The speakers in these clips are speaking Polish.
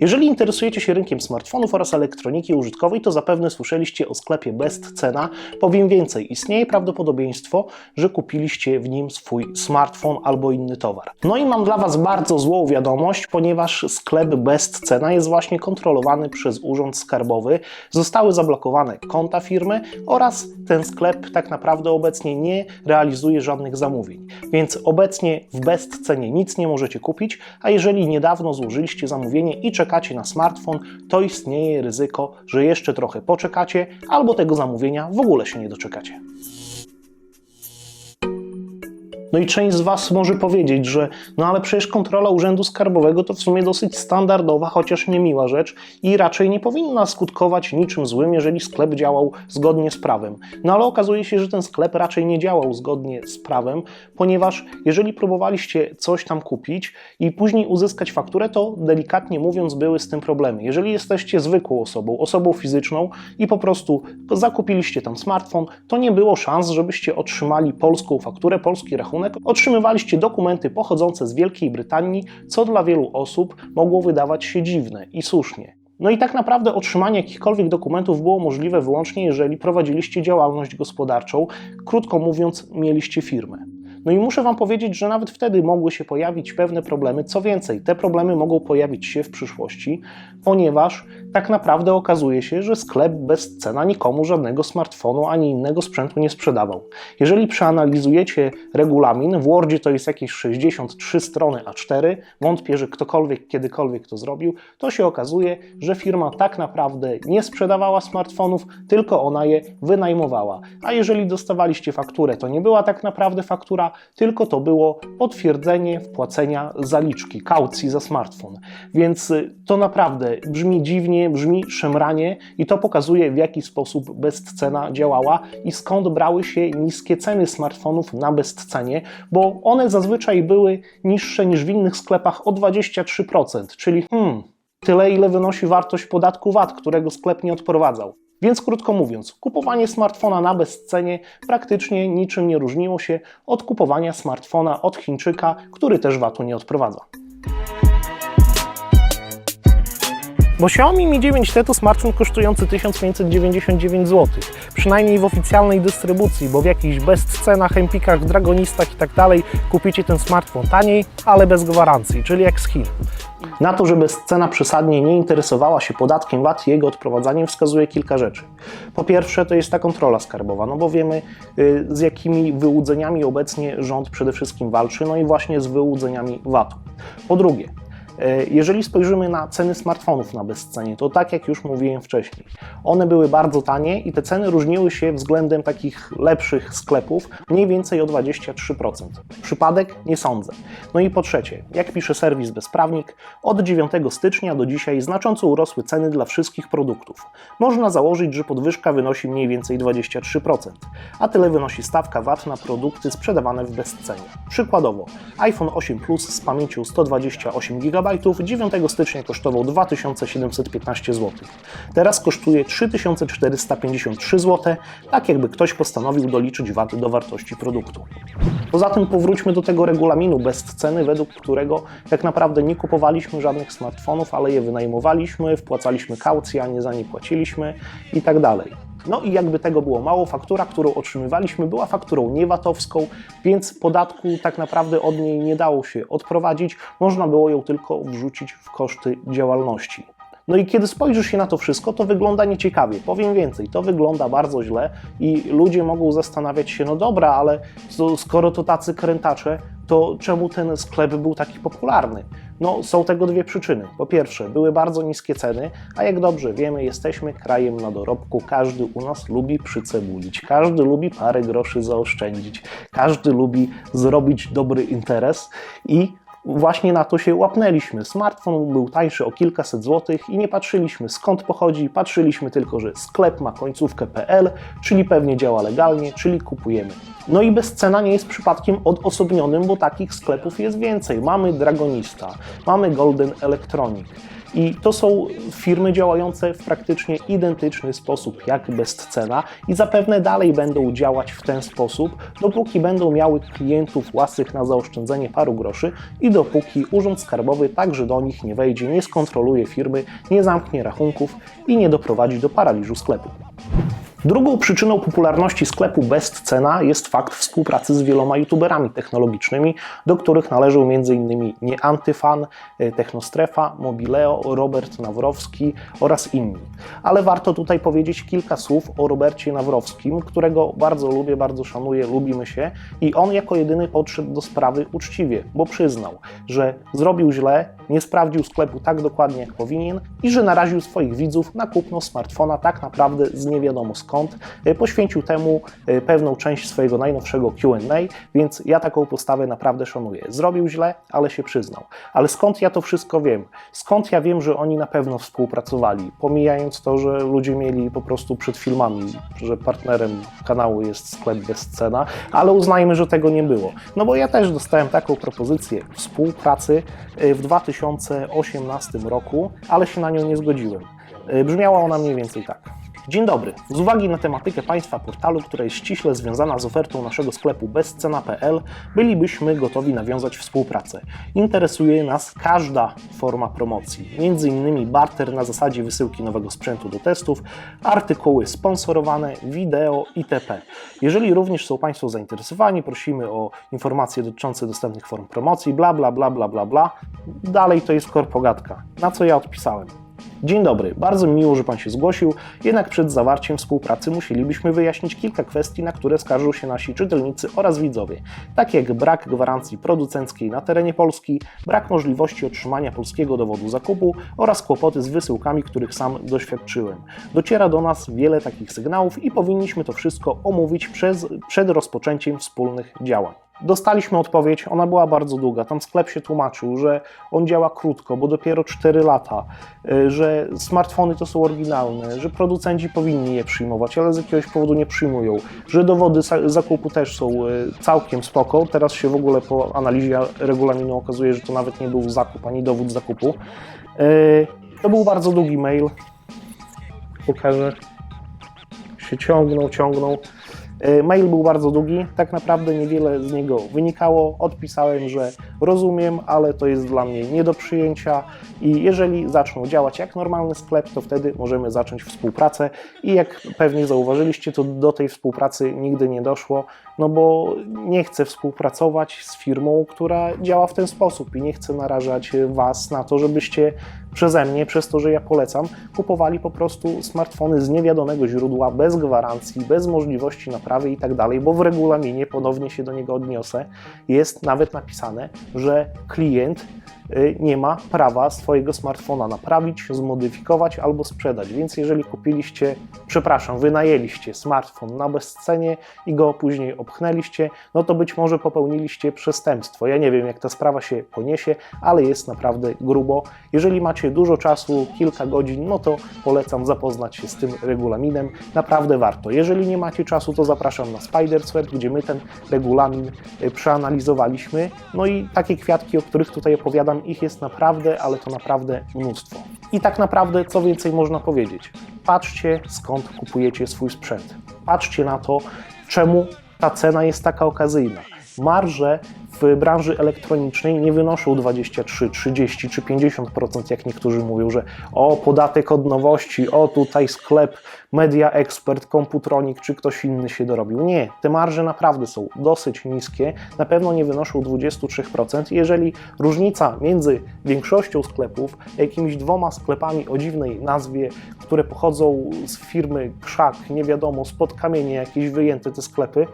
Jeżeli interesujecie się rynkiem smartfonów oraz elektroniki użytkowej, to zapewne słyszeliście o sklepie Best Cena. Powiem więcej, istnieje prawdopodobieństwo, że kupiliście w nim swój smartfon albo inny towar. No i mam dla Was bardzo złą wiadomość, ponieważ sklep Best Cena jest właśnie kontrolowany przez Urząd Skarbowy. Zostały zablokowane konta firmy oraz ten sklep tak naprawdę obecnie nie realizuje żadnych zamówień. Więc obecnie w Best Cenie nic nie możecie kupić, a jeżeli niedawno złożyliście zamówienie i czekacie na smartfon, to istnieje ryzyko, że jeszcze trochę poczekacie albo tego zamówienia w ogóle się nie doczekacie. No i część z Was może powiedzieć, że no ale przecież kontrola Urzędu Skarbowego to w sumie dosyć standardowa, chociaż niemiła rzecz i raczej nie powinna skutkować niczym złym, jeżeli sklep działał zgodnie z prawem. No ale okazuje się, że ten sklep raczej nie działał zgodnie z prawem, ponieważ jeżeli próbowaliście coś tam kupić i później uzyskać fakturę, to delikatnie mówiąc były z tym problemy. Jeżeli jesteście zwykłą osobą, osobą fizyczną i po prostu zakupiliście tam smartfon, to nie było szans, żebyście otrzymali polską fakturę, polski rachunek, otrzymywaliście dokumenty pochodzące z Wielkiej Brytanii, co dla wielu osób mogło wydawać się dziwne i słusznie. No i tak naprawdę otrzymanie jakichkolwiek dokumentów było możliwe wyłącznie, jeżeli prowadziliście działalność gospodarczą, krótko mówiąc, mieliście firmę. No i muszę Wam powiedzieć, że nawet wtedy mogły się pojawić pewne problemy. Co więcej, te problemy mogą pojawić się w przyszłości, ponieważ tak naprawdę okazuje się, że sklep bez cena nikomu żadnego smartfonu ani innego sprzętu nie sprzedawał. Jeżeli przeanalizujecie regulamin, w Wordzie to jest jakieś 63 strony A4, wątpię, że ktokolwiek kiedykolwiek to zrobił, to się okazuje, że firma tak naprawdę nie sprzedawała smartfonów, tylko ona je wynajmowała. A jeżeli dostawaliście fakturę, to nie była tak naprawdę faktura, tylko to było potwierdzenie wpłacenia zaliczki, kaucji za smartfon. Więc y, to naprawdę brzmi dziwnie, brzmi szemranie i to pokazuje, w jaki sposób bezcena działała i skąd brały się niskie ceny smartfonów na bezcenie, bo one zazwyczaj były niższe niż w innych sklepach o 23%, czyli hmm, tyle, ile wynosi wartość podatku VAT, którego sklep nie odprowadzał. Więc krótko mówiąc, kupowanie smartfona na bezcenie praktycznie niczym nie różniło się od kupowania smartfona od Chińczyka, który też VAT-u nie odprowadza. Bo Xiaomi Mi 9T to smartfon kosztujący 1599 zł. Przynajmniej w oficjalnej dystrybucji, bo w jakichś bezcenach, empikach, dragonistach i tak dalej kupicie ten smartfon taniej, ale bez gwarancji, czyli jak z Chin. Na to, że bezcena przesadnie nie interesowała się podatkiem VAT i jego odprowadzaniem wskazuje kilka rzeczy. Po pierwsze to jest ta kontrola skarbowa, no bo wiemy y, z jakimi wyłudzeniami obecnie rząd przede wszystkim walczy, no i właśnie z wyłudzeniami VAT-u. Po drugie, jeżeli spojrzymy na ceny smartfonów na bezcenie, to tak jak już mówiłem wcześniej, one były bardzo tanie i te ceny różniły się względem takich lepszych sklepów mniej więcej o 23%. Przypadek? Nie sądzę. No i po trzecie, jak pisze serwis Bezprawnik, od 9 stycznia do dzisiaj znacząco urosły ceny dla wszystkich produktów. Można założyć, że podwyżka wynosi mniej więcej 23%, a tyle wynosi stawka VAT na produkty sprzedawane w bezcenie. Przykładowo, iPhone 8 Plus z pamięcią 128 GB 9 stycznia kosztował 2715 zł. Teraz kosztuje 3453 zł, tak jakby ktoś postanowił doliczyć VAT do wartości produktu. Poza tym powróćmy do tego regulaminu bez ceny, według którego tak naprawdę nie kupowaliśmy żadnych smartfonów, ale je wynajmowaliśmy, wpłacaliśmy kaucję, a nie za nie płaciliśmy i tak. No i jakby tego było mało, faktura, którą otrzymywaliśmy, była fakturą niewatowską, więc podatku tak naprawdę od niej nie dało się odprowadzić, można było ją tylko wrzucić w koszty działalności. No i kiedy spojrzysz się na to wszystko, to wygląda nieciekawie. Powiem więcej, to wygląda bardzo źle i ludzie mogą zastanawiać się, no dobra, ale skoro to tacy krętacze, to czemu ten sklep był taki popularny? No, są tego dwie przyczyny. Po pierwsze, były bardzo niskie ceny, a jak dobrze wiemy, jesteśmy krajem na dorobku. Każdy u nas lubi przycebulić, każdy lubi parę groszy zaoszczędzić, każdy lubi zrobić dobry interes i właśnie na to się łapnęliśmy. Smartfon był tańszy o kilkaset złotych i nie patrzyliśmy skąd pochodzi, patrzyliśmy tylko, że sklep ma końcówkę PL, czyli pewnie działa legalnie, czyli kupujemy. No i bezcena nie jest przypadkiem odosobnionym, bo takich sklepów jest więcej. Mamy Dragonista, mamy Golden Electronic. I to są firmy działające w praktycznie identyczny sposób jak Bestcena i zapewne dalej będą działać w ten sposób, dopóki będą miały klientów łasych na zaoszczędzenie paru groszy i dopóki Urząd Skarbowy także do nich nie wejdzie, nie skontroluje firmy, nie zamknie rachunków i nie doprowadzi do paraliżu sklepu. Drugą przyczyną popularności sklepu Bestcena jest fakt współpracy z wieloma youtuberami technologicznymi, do których należą m.in. Nieantyfan, e, Technostrefa, Mobileo, Robert Nawrowski oraz inni. Ale warto tutaj powiedzieć kilka słów o Robercie Nawrowskim, którego bardzo lubię, bardzo szanuję, lubimy się i on jako jedyny podszedł do sprawy uczciwie, bo przyznał, że zrobił źle, nie sprawdził sklepu tak dokładnie jak powinien i że naraził swoich widzów na kupno smartfona tak naprawdę z nie wiadomo skąd. E, Poświęcił temu e, pewną część swojego najnowszego QA, więc ja taką postawę naprawdę szanuję. Zrobił źle, ale się przyznał. Ale skąd ja to wszystko wiem? Skąd ja wiem, że oni na pewno współpracowali? Pomijając to, że ludzie mieli po prostu przed filmami, że partnerem kanału jest sklep bez cena, ale uznajmy, że tego nie było. No bo ja też dostałem taką propozycję współpracy e, w 2018 roku, ale się na nią nie zgodziłem. Brzmiała ona mniej więcej tak. Dzień dobry. Z uwagi na tematykę Państwa portalu, która jest ściśle związana z ofertą naszego sklepu bezcena.pl, bylibyśmy gotowi nawiązać współpracę. Interesuje nas każda forma promocji, m.in. barter na zasadzie wysyłki nowego sprzętu do testów, artykuły sponsorowane, wideo itp. Jeżeli również są Państwo zainteresowani, prosimy o informacje dotyczące dostępnych form promocji, bla bla bla bla bla bla. Dalej to jest korpogatka, na co ja odpisałem. Dzień dobry, bardzo mi miło, że Pan się zgłosił, jednak przed zawarciem współpracy musielibyśmy wyjaśnić kilka kwestii, na które skarżą się nasi czytelnicy oraz widzowie, takie jak brak gwarancji producenckiej na terenie Polski, brak możliwości otrzymania polskiego dowodu zakupu oraz kłopoty z wysyłkami, których sam doświadczyłem. Dociera do nas wiele takich sygnałów i powinniśmy to wszystko omówić przez, przed rozpoczęciem wspólnych działań. Dostaliśmy odpowiedź, ona była bardzo długa. Tam sklep się tłumaczył, że on działa krótko, bo dopiero 4 lata, y, że smartfony to są oryginalne, że producenci powinni je przyjmować, ale z jakiegoś powodu nie przyjmują, że dowody zakupu też są y, całkiem spoko. Teraz się w ogóle po analizie regulaminu okazuje, że to nawet nie był zakup ani dowód zakupu. Y, To był bardzo długi mail. Pokażę. Się ciągnął, ciągnął. E, Mail był bardzo długi, tak naprawdę niewiele z niego wynikało. Odpisałem, że rozumiem, ale to jest dla mnie nie do przyjęcia i jeżeli zaczną działać jak normalny sklep, to wtedy możemy zacząć współpracę i jak pewnie zauważyliście, to do tej współpracy nigdy nie doszło, no bo nie chcę współpracować z firmą, która działa w ten sposób i nie chcę narażać Was na to, żebyście przeze mnie, przez to, że ja polecam, kupowali po prostu smartfony z niewiadomego źródła, bez gwarancji, bez możliwości naprawy i tak dalej, bo w regulaminie, ponownie się do niego odniosę, jest nawet napisane, że klient nie ma prawa swojego smartfona naprawić, zmodyfikować albo sprzedać. Więc jeżeli kupiliście, przepraszam, wynajęliście smartfon na bezcenie i go później opchnęliście, no to być może popełniliście przestępstwo. Ja nie wiem, jak ta sprawa się poniesie, ale jest naprawdę grubo. Jeżeli macie dużo czasu, kilka godzin, no to polecam zapoznać się z tym regulaminem. Naprawdę warto. Jeżeli nie macie czasu, to zapraszam na Spidersweb, gdzie my ten regulamin y, przeanalizowaliśmy. No i takie kwiatki, o których tutaj opowiadam, ich jest naprawdę, ale to naprawdę mnóstwo. I tak naprawdę, co więcej można powiedzieć? Patrzcie, skąd kupujecie swój sprzęt. Patrzcie na to, czemu ta cena jest taka okazyjna. Marże w branży elektronicznej nie wynoszą 23, 30 czy 50%, jak niektórzy mówią, że o podatek od nowości, o tutaj sklep Media Expert, Computronic czy ktoś inny się dorobił. Nie, te marże naprawdę są dosyć niskie, na pewno nie wynoszą 23%. Jeżeli różnica między większością sklepów, a jakimiś dwoma sklepami o dziwnej nazwie, które pochodzą z firmy Krzak, nie wiadomo, spod kamienia jakieś wyjęte te sklepy,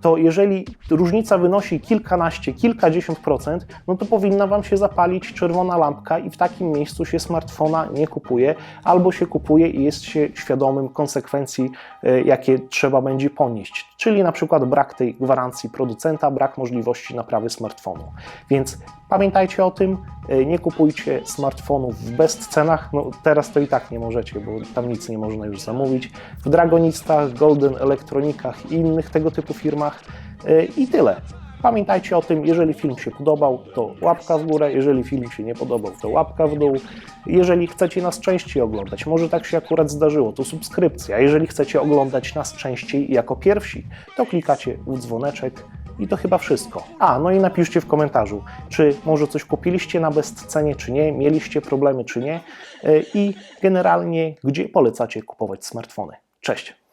to jeżeli różnica wynosi kilkanaście, kilkadziesiąt procent, no to powinna Wam się zapalić czerwona lampka i w takim miejscu się smartfona nie kupuje, albo się kupuje i jest się świadomym konsekwencji, e, jakie trzeba będzie ponieść, czyli na przykład brak tej gwarancji producenta, brak możliwości naprawy smartfonu. Więc pamiętajcie o tym, e, nie kupujcie smartfonów w bezcenach, no teraz to i tak nie możecie, bo tam nic nie można już zamówić, w Dragonistach, Golden Elektronikach i innych tego typu firmach e, i tyle. Pamiętajcie o tym, jeżeli film się podobał, to łapka w górę, jeżeli film się nie podobał, to łapka w dół. Jeżeli chcecie nas częściej oglądać, może tak się akurat zdarzyło, to subskrypcja. Jeżeli chcecie oglądać nas częściej jako pierwsi, to klikacie w dzwoneczek i to chyba wszystko. A, no i napiszcie w komentarzu, czy może coś kupiliście na bezcenie, czy nie, mieliście problemy, czy nie y, i generalnie, gdzie polecacie kupować smartfony. Cześć!